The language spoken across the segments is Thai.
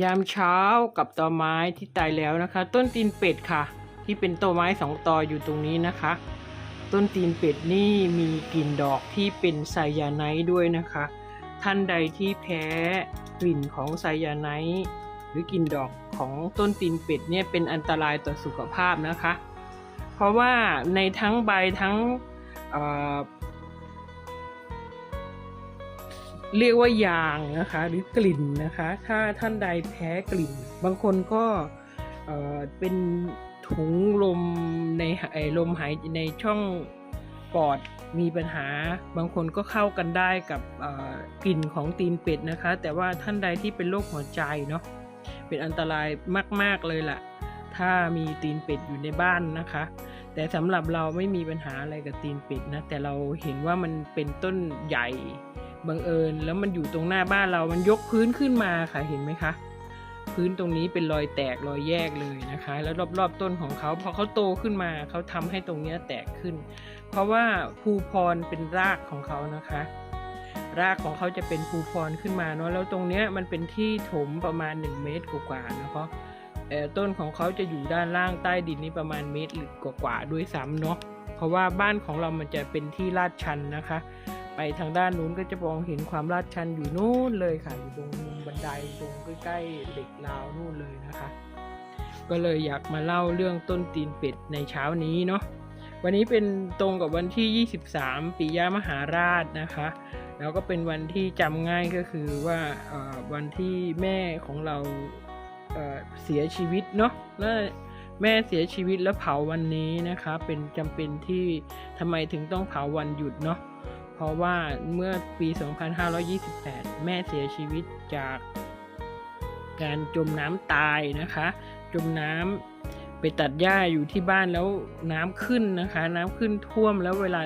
ยามเช้ากับตอไม้ที่ตายแล้วนะคะ ต้นตีนเป็ดค่ะ ที่เป็นตอไม้สองตออยู่ตรงนี้นะคะ ต้นตีนเป็ดนี่มีกลิ่นดอกที่เป็นไซยาไนด์ด้วยนะคะ ท่านใดที่แพ้กลิ่นของไซยาไนด์หรือกลิ่นดอกของต้นตีนเป็ดเนี่ยเป็นอันตรายต่อสุขภาพนะคะ เพราะว่าในทั้งใบทั้ง เรียกว่ายางนะคะ หรือกลิ่นนะคะ ถ้าท่านใดแพ้กลิ่น บางคนก็เเป็นถุงลมในลมหายในช่องปอดมีปัญหา บางคนก็เข้ากันได้กับกลิ่นของตีนเป็ดนะคะ แต่ว่าท่านใดที่เป็นโรคหัวใจเนาะเป็นอันตรายมาก ๆเลยล่ะ ถ้ามีตีนเป็ดอยู่ในบ้านนะคะ แต่สำหรับเราไม่มีปัญหาอะไรกับตีนเป็ดนะแต่เราเห็นว่ามันเป็นต้นใหญ่ บังเอิญแล้วมันอยู่ตรงหน้าบ้านเรา มันยกพื้นขึ้นมาค่ะเห็นไหมคะ พื้นตรงนี้เป็นรอยแตกรอยแยกเลยนะคะ แล้วรอบๆต้นของเขาพอเขาโตขึ้นมาเขาทำให้ตรงเนี้ยแตกขึ้น เพราะว่าภูพรเป็นรากของเขานะคะ รากของเขาจะเป็นภูพรขึ้นมาเนาะแล้วตรงเนี้ยมันเป็นที่ถมประมาณ 1 เมตรกว่าๆนะคะเออต้นของเขาจะอยู่ด้านล่างใต้ดินนี่ประมาณเมตรหรือกว่าๆด้วยซ้ำเนาะเพราะว่าบ้านของเรามันจะเป็นที่ลาดชันนะคะ ทางด้านนู้นก็จะมองเห็นความลาดชันอยู่นู่นเลยค่ะ อยู่ตรงบันไดตรงใกล้ๆเหล็กราวนู่นเลยนะคะ ก็เลยอยากมาเล่าเรื่องต้นตีนเป็ดในเช้านี้เนาะวันนี้เป็นตรงกับวันที่ 23ปิยมหาราชนะคะ แล้วก็เป็นวันที่จำง่ายก็คือว่าวันที่แม่ของเราเเสียชีวิตเนาะแล้วแม่เสียชีวิตแล้วเผาวันนี้นะคะ เป็นจำเป็นที่ทำไมถึงต้องเผาวันหยุดเนาะ ราะว่าเมื่อปี 2528 แม่เสียชีวิตจากการจมน้ำตายนะคะ จมน้ำไปตัดหญ้าอยู่ที่บ้านแล้วน้ำขึ้นนะคะ น้ำขึ้นท่วมแล้วเวลา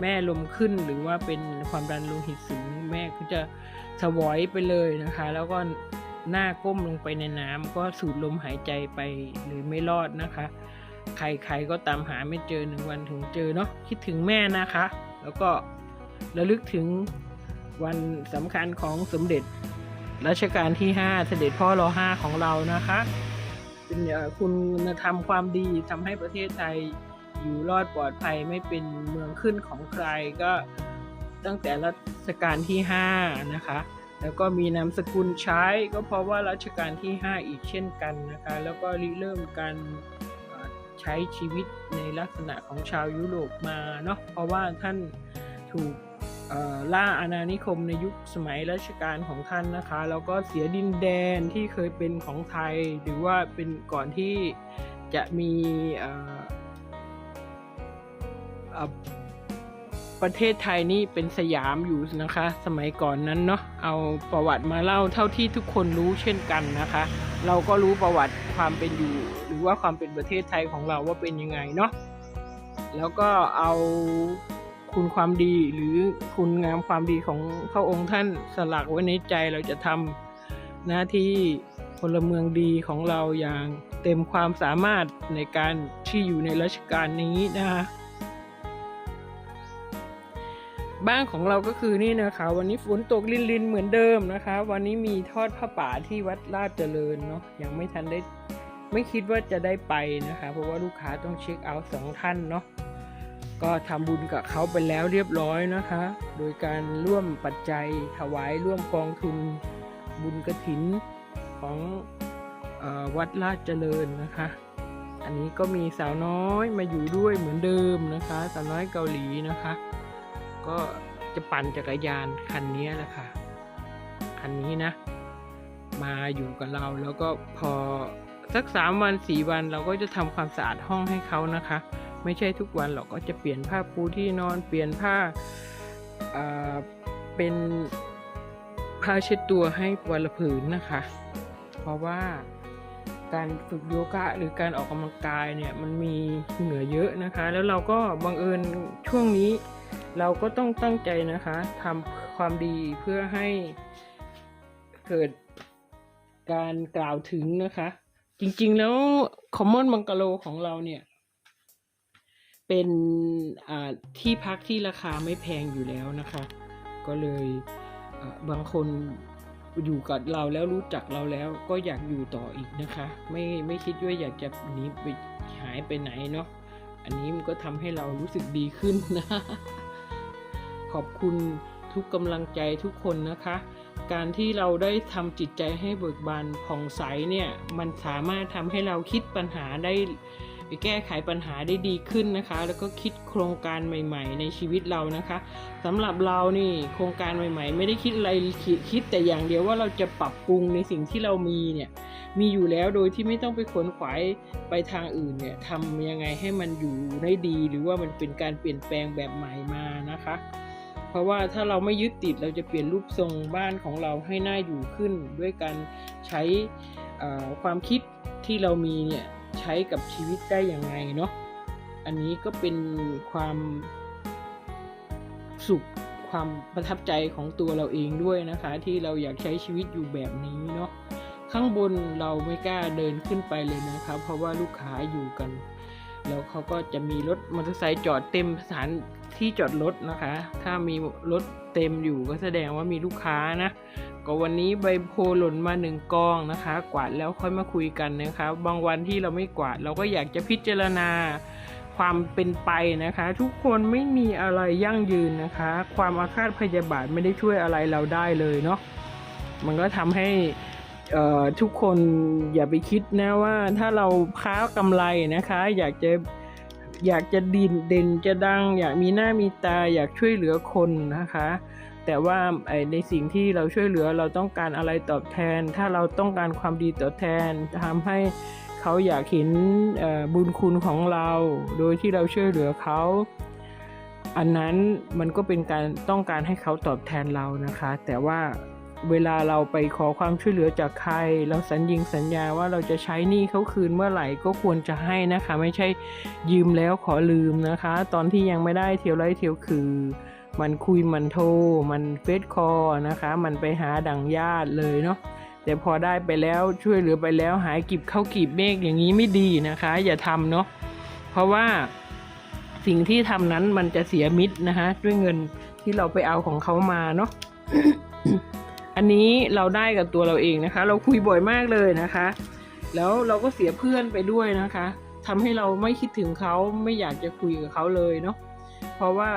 แม่ลมขึ้นหรือว่าเป็นความดันโลหิตสูงแม่ก็จะสวอยไปเลยนะคะ แล้วก็หน้าก้มลงไปในน้ำก็สูดลมหายใจไปหรือไม่รอดนะคะ ใครๆก็ตามหาไม่เจอหนึ่งวันถึงเจอเนาะคิดถึงแม่นะคะ แล้วก็ ระลึกถึงวันสำคัญของสมเด็จรัชกาลที่ 5 เสด็จพ่อรอห้าของเรานะคะเป็นคุณธรรมความดีทำให้ประเทศไทยอยู่รอดปลอดภัยไม่เป็นเมืองขึ้นของใครก็ตั้งแต่รัชกาลที่ 5 นะคะ แล้วก็มีนามสกุลใช้ก็เพราะว่ารัชกาลที่ 5 อีกเช่นกันนะคะ แล้วก็ริเริ่มการใช้ชีวิตในลักษณะของชาวยุโรปมาเนาะเพราะว่าท่าน ถูกล่าอาณานิคมในยุคสมัยรัชกาลของท่านนะคะ แล้วก็เสียดินแดนที่เคยเป็นของไทย หรือว่าเป็นก่อนที่จะมีประเทศไทยนี่เป็นสยามอยู่นะคะ สมัยก่อนนั้นเนาะเอาประวัติมาเล่าเท่าที่ทุกคนรู้เช่นกันนะคะ เราก็รู้ประวัติความเป็นอยู่ หรือว่าความเป็นประเทศไทยของเราว่าเป็นยังไงเนาะแล้วก็เอา คุณความดีหรือคุณงามความดีของพระองค์ท่านสลักไว้ในใจเราจะทำหน้าที่พลเมืองดีของเราอย่างเต็มความสามารถในการที่อยู่ในรัชกาลนี้นะคะบ้านของเราก็คือนี่นะคะ วันนี้ฝนตกลินลินเหมือนเดิมนะคะ วันนี้มีทอดผ้าป่าที่วัดลาดเจริญเนาะยังไม่ทันได้ไม่คิดว่าจะได้ไปนะคะ เพราะว่าลูกค้าต้องเช็คเอาท์สองท่านเนาะ ก็ทำบุญกับเขาไปแล้วเรียบร้อยนะคะ โดยการร่วมปัจจัยถวายร่วมกองทุนบุญกระถินของอวัดลาดเจริญนะคะ อันนี้ก็มีสาวน้อยมาอยู่ด้วยเหมือนเดิมนะคะ สาวน้อยเกาหลีนะคะ ก็จะปั่นจักรยานคันนี้แหละค่ะ คันนี้นะ มาอยู่กับเราแล้วก็พอสักสามวันสี่วันเราก็จะทำความสะอาดห้องให้เขานะคะ ไม่ใช่ทุกวันเราก็จะเปลี่ยนผ้าปูที่นอนเปลี่ยนผ้าอ่าเป็นผ้าเช็ดตัวให้วันละผืนนะคะ เพราะว่าการฝึกโยคะหรือการออกกำลังกายเนี่ยมันมีเหงื่อเยอะนะคะ แล้วเราก็บังเอิญช่วงนี้เราก็ต้องตั้งใจนะคะทำความดีเพื่อให้เกิดการกล่าวถึงนะคะ จริงๆแล้วคอมมอนบังกะโลของเราเนี่ย เป็นที่พักที่ราคาไม่แพงอยู่แล้วนะคะ ก็เลยบางคนอยู่กับเราแล้วรู้จักเราแล้วก็อยากอยู่ต่ออีกนะคะ ไม่ไม่คิดว่าอยากจะหนีไปหายไปไหนเนาะอันนี้มันก็ทำให้เรารู้สึกดีขึ้นนะ ขอบคุณทุกกำลังใจทุกคนนะคะ การที่เราได้ทำจิตใจให้เบิกบานผ่องใสเนี่ย มันสามารถทำให้เราคิดปัญหาได้ ไปแก้ไขปัญหาได้ดีขึ้นนะคะ แล้วก็คิดโครงการใหม่ ๆ ในชีวิตเรานะคะสำหรับเรานี่โครงการใหม่ ๆ ไม่ได้คิดอะไรคิดคิดแต่อย่างเดียวว่าเราจะปรับปรุงในสิ่งที่เรามีเนี่ยมีอยู่แล้วโดยที่ไม่ต้องไปขนขวายไปทางอื่นเนี่ยทำยังไงให้มันอยู่ได้ดี หรือว่ามันเป็นการเปลี่ยนแปลงแบบใหม่มานะคะ เพราะว่าถ้าเราไม่ยึดติดเราจะเปลี่ยนรูปทรงบ้านของเราให้น่าอยู่ขึ้น ด้วยการใช้ความคิดที่เรามีเนี่ย ใช้กับชีวิตได้อย่างไงเนาะ อันนี้ก็เป็นความสุขความประทับใจของตัวเราเองด้วยนะคะ ที่เราอยากใช้ชีวิตอยู่แบบนี้เนาะข้างบนเราไม่กล้าเดินขึ้นไปเลยนะคะเพราะว่าลูกค้าอยู่กัน แล้วเขาก็จะมีรถมอเตอร์ไซค์จอดเต็มสถานที่จอดรถนะคะ ถ้ามีรถเต็มอยู่ก็แสดงว่ามีลูกค้านะ ก็วันนี้ใบโพลหล่นมาหนึ่งกองนะคะ กวาดแล้วค่อยมาคุยกันนะคะ บางวันที่เราไม่กวาด เราก็อยากจะพิจารณาความเป็นไปนะคะ ทุกคนไม่มีอะไรยั่งยืนนะคะ ความอาฆาตพยาบาทไม่ได้ช่วยอะไรเราได้เลยเนาะมันก็ทำให้ทุกคนอย่าไปคิดนะว่าถ้าเราค้ากำไรนะคะ อยากจะอยากจะดินเด่นจะดัง อยากมีหน้ามีตาอยากช่วยเหลือคนนะคะ แต่ว่าในสิ่งที่เราช่วยเหลือเราต้องการอะไรตอบแทน ถ้าเราต้องการความดีตอบแทนทำให้เขาอยากเห็นบุญคุณของเรา โดยที่เราช่วยเหลือเขา อันนั้นมันก็เป็นการต้องการให้เขาตอบแทนเรานะคะ แต่ว่าเวลาเราไปขอความช่วยเหลือจากใคร เราสัญญิงสัญญาว่าเราจะใช้หนี้เขาคืนเมื่อไหร่ก็ควรจะให้นะคะ ไม่ใช่ยืมแล้วขอลืมนะคะ ตอนที่ยังไม่ได้เที่ยวไร่เที่ยวคือ มันคุยมันโทร มันเฟซคอนะคะ มันไปหาดังญาติเลยเนาะแต่พอได้ไปแล้วช่วยเหลือไปแล้วหายกิบเข้ากีบเมฆอย่างนี้ไม่ดีนะคะ อย่าทำเนาะเพราะว่าสิ่งที่ทำนั้นมันจะเสียมิตรนะคะด้วยเงินที่เราไปเอาของเขามาเนาะอันนี้เราได้กับตัวเราเองนะคะ เราคุยบ่อยมากเลยนะคะ แล้วเราก็เสียเพื่อนไปด้วยนะคะทำให้เราไม่คิดถึงเขาไม่อยากจะคุยกับเขาเลยเนาะเพราะว่า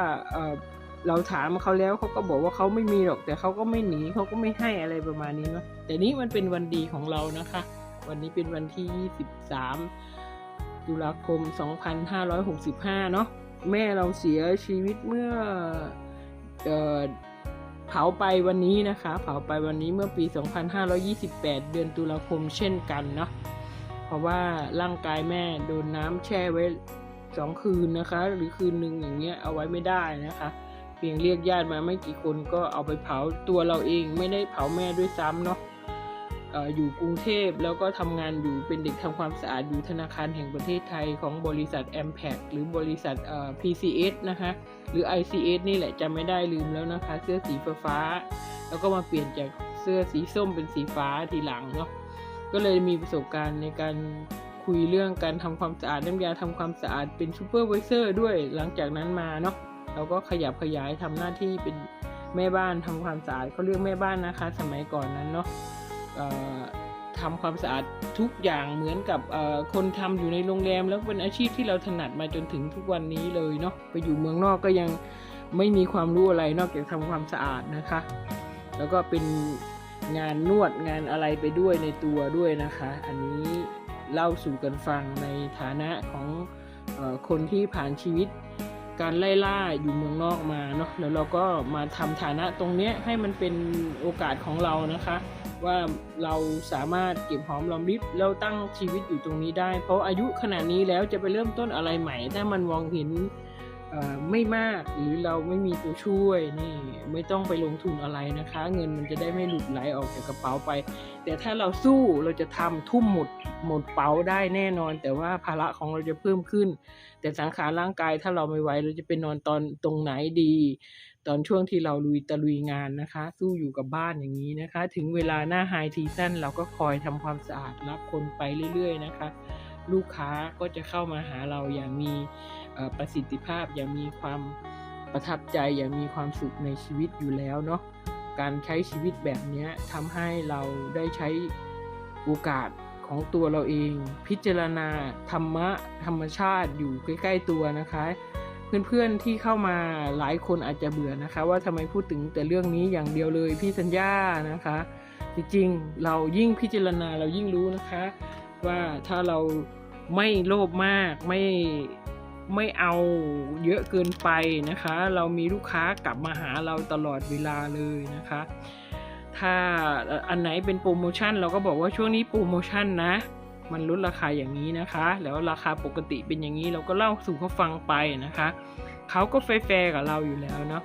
เราถามเขาแล้วเขาก็บอกว่าเขาไม่มีหรอก แต่เขาก็ไม่หนีเขาก็ไม่ให้อะไรประมาณนี้เนาะแต่นี้มันเป็นวันดีของเรานะคะ วันนี้เป็นวันที่23ตุลาคม 2565 เนาะแม่เราเสียชีวิตเมื่อเอ่อเผาไปวันนี้นะคะ เผาไปวันนี้เมื่อปี 2528 เดือนตุลาคมเช่นกันเนาะเพราะว่าร่างกายแม่โดนน้ำแช่ไว้สองคืนนะคะ หรือคืนหนึ่งอย่างเงี้ยเอาไว้ไม่ได้นะคะ เพียงเรียกญาติมาไม่กี่คนก็เอาไปเผาตัวเราเองไม่ได้เผาแม่ด้วยซ้ำเนาะเอ่อยู่กรุงเทพแล้วก็ทำงานอยู่เป็นเด็กทำความสะอาดอยู่ธนาคารแห่งประเทศไทยของบริษัท m p a c หรือบริษัทเอ่อ PCS นะคะหรือ ICS นี่แหละจำไม่ได้ลืมแล้วนะคะ เสื้อสีฟ้าแล้วก็มาเปลี่ยนจากเสื้อสีส้มเป็นสีฟ้าทีหลังเนาะก็เลยมีประสบการณ์ในการคุยเรื่องการทำความสะอาดน้ำยาทำความสะอาดเป็นซูเปอร์วิเซอร์ด้วยหลังจากนั้นมาเนาะ เราก็ขยับขยายทำหน้าที่เป็นแม่บ้านทำความสะอาดเขาเรียกแม่บ้านนะคะ สมัยก่อนนั้นเนาะทำความสะอาดทุกอย่างเหมือนกับคนทำอยู่ในโรงแรม แล้วเป็นอาชีพที่เราถนัดมาจนถึงทุกวันนี้เลยเนาะไปอยู่เมืองนอกก็ยังไม่มีความรู้อะไรนอกจากทำความสะอาดนะคะ แล้วก็เป็นงานนวดงานอะไรไปด้วยในตัวด้วยนะคะ อันนี้เล่าสู่กันฟังในฐานะของอคนที่ผ่านชีวิต การไล่ล่าอยู่เมืองนอกมาเนาะแล้วเราก็มาทำฐานะตรงเนี้ยให้มันเป็นโอกาสของเรานะคะ ว่าเราสามารถเก็บหอมรอมริบแล้วตั้งชีวิตอยู่ตรงนี้ได้ เพราะอายุขนาดนี้แล้วจะไปเริ่มต้นอะไรใหม่ ถ้ามันมองเห็น ไม่มากหรือเราไม่มีตัวช่วยนี่ไม่ต้องไปลงทุนอะไรนะคะ เงินมันจะได้ไม่หลุดไหลออกจากกระเป๋าไป แต่ถ้าเราสู้เราจะทำทุ่มหมดหมดเป๋าได้แน่นอน แต่ว่าภาระของเราจะเพิ่มขึ้น แต่สังขารร่างกายถ้าเราไม่ไหวเราจะไปนอนตอนตรงไหนดี ตอนช่วงที่เราลุยตะลุยงานนะคะ สู้อยู่กับบ้านอย่างนี้นะคะ ถึงเวลาหน้าไฮทีซั่นเราก็คอยทำความสะอาดรับคนไปเรื่อย ๆ นะคะ ลูกค้าก็จะเข้ามาหาเราอย่างมี ประสิทธิภาพอย่างมีความประทับใจอย่างมีความสุขในชีวิตอยู่แล้วเนาะการใช้ชีวิตแบบเนี้ยทำให้เราได้ใช้โอกาสของตัวเราเอง พิจารณาธรรมะธรรมชาติอยู่ใกล้ ๆตัวนะคะ เพื่อนๆที่เข้ามาหลายคนอาจจะเบื่อนะคะ ว่าทำไมพูดถึงแต่เรื่องนี้อย่างเดียวเลยพี่สัญญานะคะ จริงๆเรายิ่งพิจารณาเรายิ่งรู้นะคะ ว่าถ้าเราไม่โลภมากไม่ ไม่เอาเยอะเกินไปนะคะ เรามีลูกค้ากลับมาหาเราตลอดเวลาเลยนะคะ ถ้าอันไหนเป็นโปรโมชั่นเราก็บอกว่าช่วงนี้โปรโมชั่นนะมันลดราคาอย่างนี้นะคะ แล้วราคาปกติเป็นอย่างนี้เราก็เล่าสู่เขาฟังไปนะคะ เขาก็แฟร์กับเราอยู่แล้วเนาะ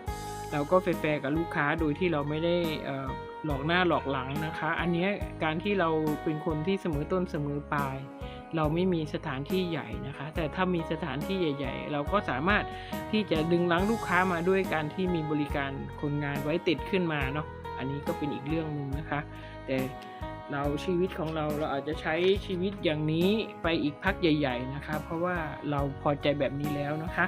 เราก็แฟร์กับลูกค้าโดยที่เราไม่ได้หลอกหน้าหลอกหลังนะคะ อันนี้การที่เราเป็นคนที่เสมอต้นเสมอปลาย เราไม่มีสถานที่ใหญ่นะคะ แต่ถ้ามีสถานที่ใหญ่ ๆ เราก็สามารถที่จะดึงลังลูกค้ามาด้วยการที่มีบริการคนงานไว้ติดขึ้นมาเนาะอันนี้ก็เป็นอีกเรื่องหนึ่งนะคะ แต่เราชีวิตของเราเราอาจจะใช้ชีวิตอย่างนี้ไปอีกพักใหญ่ ๆ นะคะ เพราะว่าเราพอใจแบบนี้แล้วนะคะ